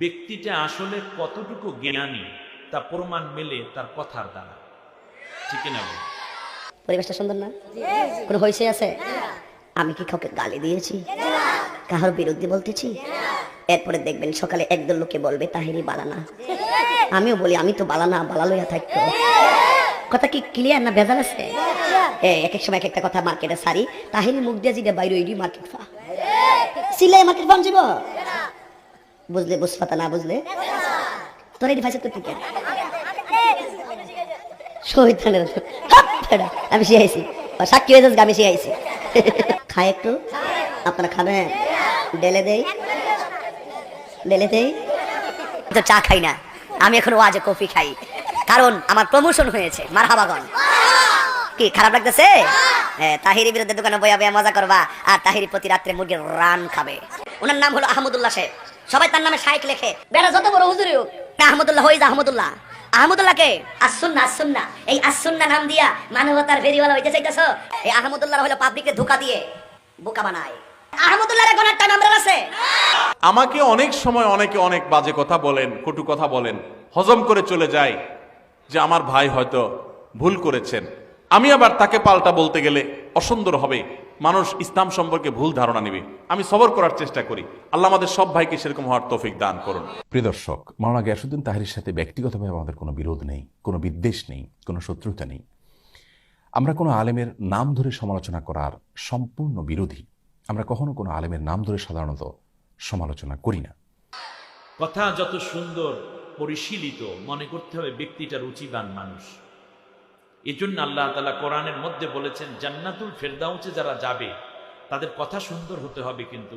ব্যক্তিটা আসলে কতটুকু জ্ঞানী তা প্রমাণ মেলে তার কথার দ্বারা। ঠিক না বল? পরিবেশটা সুন্দর না? কোনো হয়েছে আছে? আমি কি কাউকে গালি দিয়েছি? কাহার বিরুদ্ধে বলতেছি? এরপরে দেখবেন সকালে একদল লোকে বলবে তাহেরি বালানা। আমিও বলি আমি তো বালানা বালা লইয়া থাকতো কথা কি ক্লিয়ার না ভেজাল আছে? এ, এক এক সময় এক একটা কথা মার্কেটে সারি তাহেরি মুখ দিয়ে যেটা বাইরে ওইডি মার্কেট ফা। সিলাই মার্কেট ফান যাব বুঝলে বুঝপাতা না বুঝলে? তোর এটি ফাইসে করতে কে শহীদানের আমি সাক্ষী হয়ে একটু। আপনারা খাবেন? ডেলে দেই। ডেলে দেই। তো চা খাই না। আমি এখন ওয়াজে কফি খাই। কারণ আমার প্রমোশন হয়েছে। মারহাবাগন কি খারাপ লাগতেছে? হ্যাঁ, তাহিরি বিরুদ্ধে দোকানে বইয়া বইয়া মজা করবা। আর তাহিরি প্রতি রাত্রে মুরগির রান খাবে। ওনার নাম হলো আহমদুল্লাহ সবাই তার নামে শাইক লেখে। বেড়া যত বড় হুজুরি হোক। আহমদুল্লাহ যা আহমদুল্লাহ। আহমদুল্লাহকে আসুন্না আসুন্না এই আসুন্না নাম দিয়া মানবতার হইতে চাইতেছ? এই আহমদুল্লাহ ধোকা দিয়ে বোকা বানায়। একটা আছে আমাকে অনেক সময় অনেকে অনেক বাজে কথা বলেন, কটু কথা বলেন। হজম করে চলে যায় যে আমার ভাই হয়তো ভুল করেছেন। আমি আবার তাকে পাল্টা বলতে গেলে অসুন্দর হবে। মানুষ ইসলাম সম্পর্কে ভুল ধারণা নেবে। আমি সবর করার চেষ্টা করি। আল্লাহ আমাদের সব ভাইকে সেরকম হওয়ার তৌফিক দান করুন। প্রিয় দর্শক মাওলানা গ্যাসুদ্দিন তাহিরের সাথে ব্যক্তিগতভাবে আমাদের কোনো বিরোধ নেই কোনো বিদ্বেষ নেই কোনো শত্রুতা নেই। আমরা কোনো আলেমের নাম ধরে সমালোচনা করার সম্পূর্ণ বিরোধী। আমরা কখনো কোনো আলেমের নাম ধরে সাধারণত সমালোচনা করি না। কথা যত সুন্দর পরিশীলিত মনে করতে হবে ব্যক্তিটা রুচিবান মানুষ। এজন্য আল্লাহ তালা কোরআনের মধ্যে বলেছেন, জান্নাতুল ফেরদাউচে যারা যাবে, তাদের কথা সুন্দর হতে হবে কিন্তু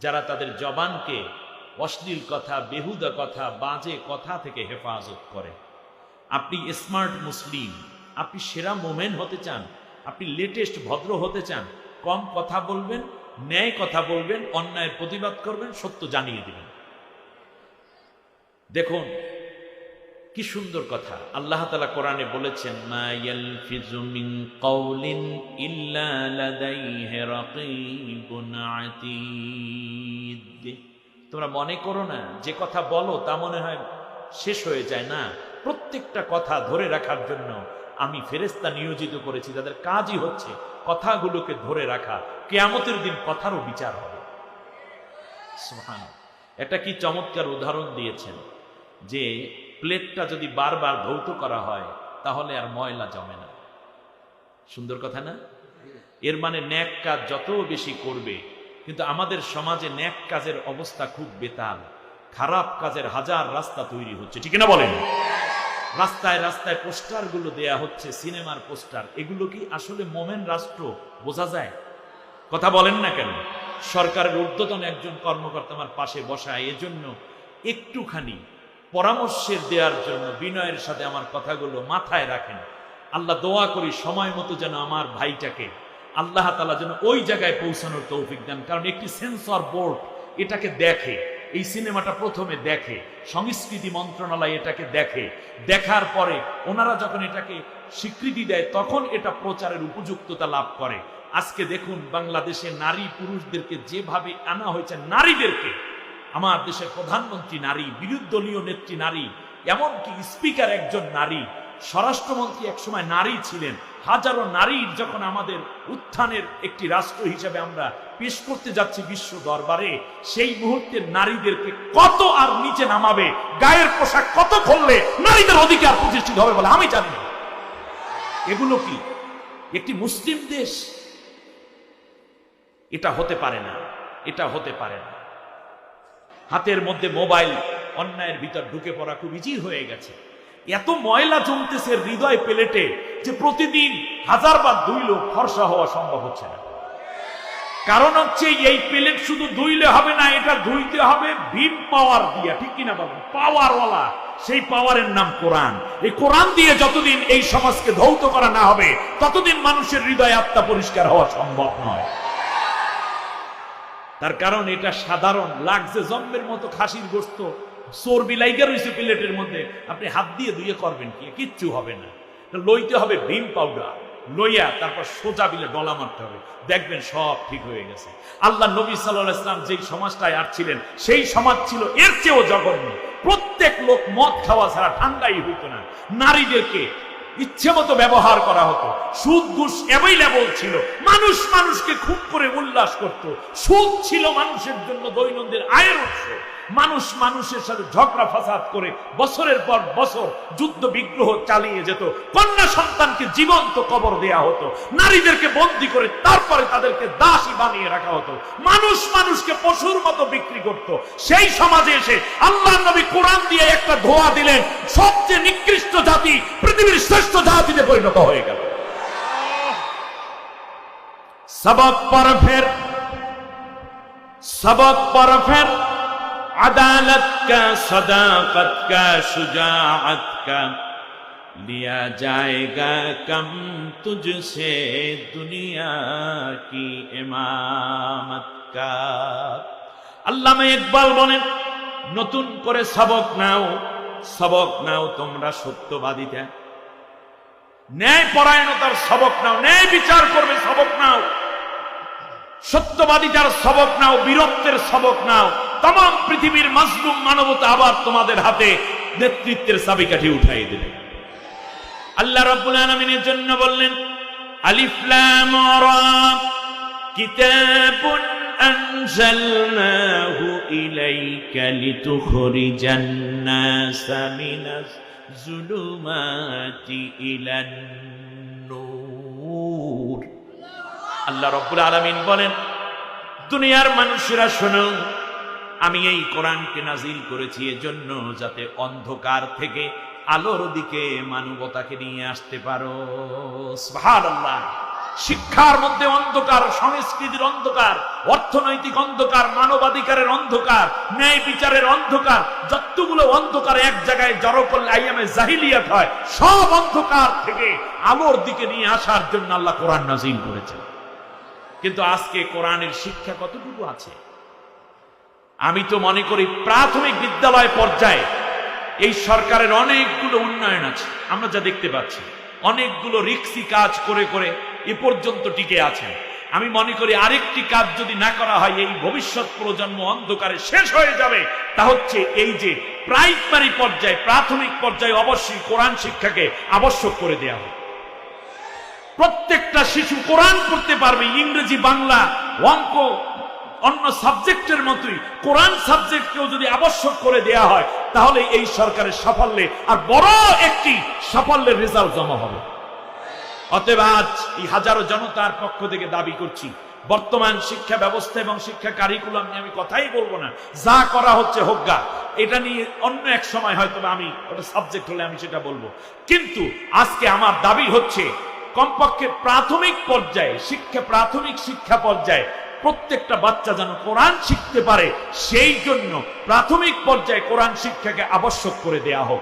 যারা তাদের জবানকে অশ্লীল কথা, বেহুদা কথা, বাজে কথা থেকে হেফাজত করে। আপনি স্মার্ট মুসলিম, আপনি সেরা মোমেন হতে চান, আপনি লেটেস্ট ভদ্র হতে চান, কম কথা বলবেন, ন্যায় কথা বলবেন, অন্যায়ের প্রতিবাদ করবেন, সত্য জানিয়ে দেবেন। দেখুন কি সুন্দর কথা। আল্লাহ তালা কোরআনে বলেছেন তোমরা মনে করো না, যে কথা বলো তা মনে হয় শেষ হয়ে যায় না। প্রত্যেকটা কথা ধরে রাখার জন্য আমি ফেরেস্তা নিয়োজিত করেছি তাদের কাজই হচ্ছে কথাগুলোকে ধরে রাখা। কেয়ামতের দিন কথারও বিচার হবে। একটা কি চমৎকার উদাহরণ দিয়েছেন যে প্লেটটা যদি বারবার ধৌত করা হয়, তাহলে আর ময়লা জমে না। সুন্দর কথা না? এর মানে ন্যাক কাজ যত বেশি করবে, কিন্তু আমাদের সমাজে ন্যাক কাজের অবস্থা খুব বেতাল। খারাপ কাজের হাজার রাস্তা তৈরি হচ্ছে, ঠিক না বলেন? রাস্তায় রাস্তায় পোস্টারগুলো দেয়া হচ্ছে, সিনেমার পোস্টার। এগুলো কি আসলে মোমেন রাষ্ট্র? বোঝা যায়? কথা বলেন না কেন? সরকারের ঊর্ধ্বতন একজন কর্মকর্তা আমার পাশে বসায়, এজন্য একটুখানি পরামর্শের দেওয়ার জন্য, বিনয়ের সাথে আমার কথাগুলো মাথায় রাখেন। আল্লাহ দোয়া করি, সময় মতো যেন আমার ভাইটাকে আল্লাহ তালা যেন ওই জায়গায় পৌঁছানোর তৌফিক দেন। কারণ একটি সেন্সর বোর্ড এটাকে দেখে, এই সিনেমাটা প্রথমে দেখে, সংস্কৃতি মন্ত্রণালয় এটাকে দেখে, দেখার পরে ওনারা যখন এটাকে স্বীকৃতি দেয়, তখন এটা প্রচারের উপযুক্ততা লাভ করে। আজকে দেখুন, বাংলাদেশে নারী পুরুষদেরকে যেভাবে আনা হয়েছে, নারীদেরকে আমার দেশের প্রধানমন্ত্রী নারী বিরোধী দলীয় নেত্রী নারী, এমনকি স্পিকার একজন নারী, স্বরাষ্ট্রমন্ত্রী একসময় নারী ছিলেন। হাজারো নারীর যখন আমাদের উত্থানের একটি রাষ্ট্র হিসেবে আমরা পেশ করতে যাচ্ছি বিশ্ব দরবারে, সেই মুহূর্তে নারীদেরকে কত আর নিচে নামাবে, গায়ের পোশাক কত খুললে নারীদের অধিকার প্রতিষ্ঠিত হবে বলে আমি জানি। এগুলো কি? একটি মুসলিম দেশ? এটা হতে পারে না, এটা হতে পারে না। হাতের মধ্যে মোবাইল, অন্যায়ের ভিতর ঢুকে পড়া খুব ইজি হয়ে গেছে। এত ময়লা জমতেছে হৃদয় প্লেটে যে প্রতিদিন হাজার বার ধুইলেও ফর্সা হওয়া সম্ভব হচ্ছে না। কারণ হচ্ছে এই প্লেট শুধু ধুইলে হবে না, এটা ধুইতে হবে ভীম পাওয়ার দিয়া, ঠিক কিনা বাবু? পাওয়ারওয়ালা, সেই পাওয়ারের নাম কোরআন। এই কোরআন দিয়ে যতদিন এই সমাজকে ধৌত করা না হবে, ততদিন মানুষের হৃদয় আত্মা পরিষ্কার হওয়া সম্ভব নয়। তার কারণ এটা সাধারণ, লাগছে জম্মের মতো খাসির গোস্ত, চর্বি লাইগা রয়েছে প্লেটের মধ্যে। আপনি হাত দিয়ে ধুয়ে করবেন কি? কিচ্ছু হবে না। লইতে হবে ভীম পাউডার, লইয়া তারপর সোজা বিলে ডলা মারতে হবে। দেখবেন সব ঠিক হয়ে গেছে। আল্লাহ নবী সাল্লাহ ইসলাম যেই সমাজটায় আর ছিলেন সেই সমাজ ছিল এর চেয়েও জঘন্য। প্রত্যেক লোক মদ খাওয়া ছাড়া ঠান্ডাই হইতো না। নারীদেরকে ইচ্ছে মতো ব্যবহার করা হতো। সুদ ঘুষ অ্যাভেলেবল ছিল। মানুষ মানুষকে খুব করে উল্লাস করত। সুদ ছিল মানুষের জন্য দৈনন্দিন আয়ের উৎস। মানুষ মানুষের সাথে ঝগড়া ফাসাদ করে বছরের পর বছর যুদ্ধ বিগ্রহ চালিয়ে যেত কন্যা সন্তানকে জীবন্ত কবর দেয়া হতো নারীদেরকে বন্দি করে তারপরে তাদেরকে দাসী বানিয়ে রাখা হতো মানুষ মানুষকে পশুর মতো বিক্রি করত সেই সমাজে এসে আল্লাহ নবী কোরআন দিয়ে একটা ধোয়া দিলেন সবচেয়ে নিকৃষ্ট জাতি পৃথিবীর শ্রেষ্ঠ জাতিতে পরিণত হয়ে গেল सबक पर फिर सबक पर फिर আদালত کا صداقت کا شجاعت کا لیا جائے گا کم تجھ سے دنیا کی امامت আল্লাহ ইকবাল বলেন, নতুন করে সবক নাও সবক নাও তোমরা সত্যবাদিতা। ন্যায় পরায়ণতার সবক নাও, ন্যায় বিচার করবে সবক নাও। সত্যবাদিতার সবক নাও, বীরত্বের সবক নাও। তাম পৃথিবীর মাসলুম মানবতা আবার তোমাদের হাতে নেতৃত্বের সাবিকাঠি উঠাই দেবে। আল্লাহ রব্বুল আলমিনের জন্য বললেন, আলিফ আল্লাহ রাব্বুল আলামিন বলেন, দুনিয়ার মানুষেরা শুনুন আমি এই কোরআনকে নাজিল করেছি এজন্য যাতে অন্ধকার থেকে আলোর দিকে মানবতাকে নিয়ে আসতে পারো। শিক্ষার মধ্যে অন্ধকার, সংস্কৃতির অন্ধকার, অর্থনৈতিক অন্ধকার, মানবাধিকারের অন্ধকার, ন্যায় বিচারের অন্ধকার, যতগুলো অন্ধকার এক জায়গায় জড়ো করলে আইয়ামে জাহিলিয়াত হয়, সব অন্ধকার থেকে আলোর দিকে নিয়ে আসার জন্য আল্লাহ কোরআন নাজিল করেছেন। কিন্তু আজকে কোরআনের শিক্ষা কতটুকু আছে? আমি তো মনে করি প্রাথমিক বিদ্যালয় পর্যায়ে এই সরকারের অনেকগুলো উন্নয়ন আছে। আমরা যা দেখতে পাচ্ছি, অনেকগুলো রিক্সি কাজ করে করে এ পর্যন্ত টিকে আছেন আমি মনে করি আরেকটি কাজ যদি না করা হয়, এই ভবিষ্যৎ প্রজন্ম অন্ধকারে শেষ হয়ে যাবে। তা হচ্ছে এই যে প্রাইমারি পর্যায়ে, প্রাথমিক পর্যায়ে অবশ্যই কোরআন শিক্ষাকে আবশ্যক করে দেওয়া হয় প্রত্যেকটা শিশু কোরআন পড়তে পারবে, ইংরেজি, বাংলা, অঙ্ক অন্য সাবজেক্টের মতোই কোরআন সাবজেক্টকেও যদি আবশ্যক করে দেয়া হয়, তাহলে এই সরকারের সাফল্যে আর বড় একটি সাফল্যের রেজাল্ট জমা হবে। অতএব আজ এই হাজারো জনতার পক্ষ থেকে দাবি করছি, বর্তমান শিক্ষা ব্যবস্থা এবং শিক্ষা কারিকুলাম নিয়ে আমি কথাই বলব না। যা করা হচ্ছে হোগা এটা নিয়ে অন্য এক সময় হয়তো আমি ওটা সাবজেক্ট হলে আমি সেটা বলব। কিন্তু আজকে আমার দাবি হচ্ছে, কমপক্ষে প্রাথমিক পর্যায়ে, শিক্ষা প্রাথমিক শিক্ষা পর্যায়ে প্রত্যেকটা বাচ্চা যেন কোরআন শিখতে পারে, সেই জন্য প্রাথমিক পর্যায়ে কোরআন শিক্ষাকে আবশ্যক করে দেয়া হোক।